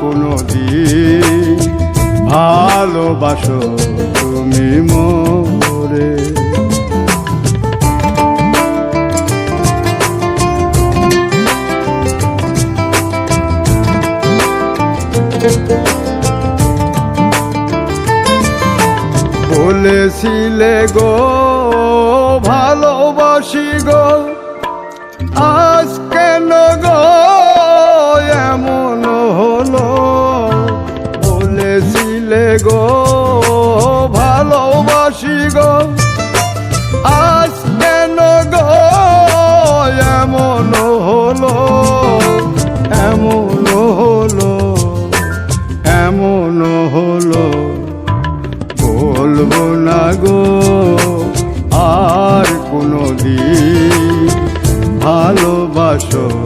কোনো দিন ভালোবাসো তুমি মরে। বলেছিলে গো ভালোবাসি গো আজ ভালোবাসো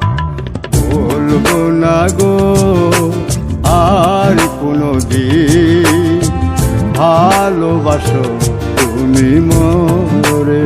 বলব না গো আর কোনো দিন ভালোবাসো তুমি মরে।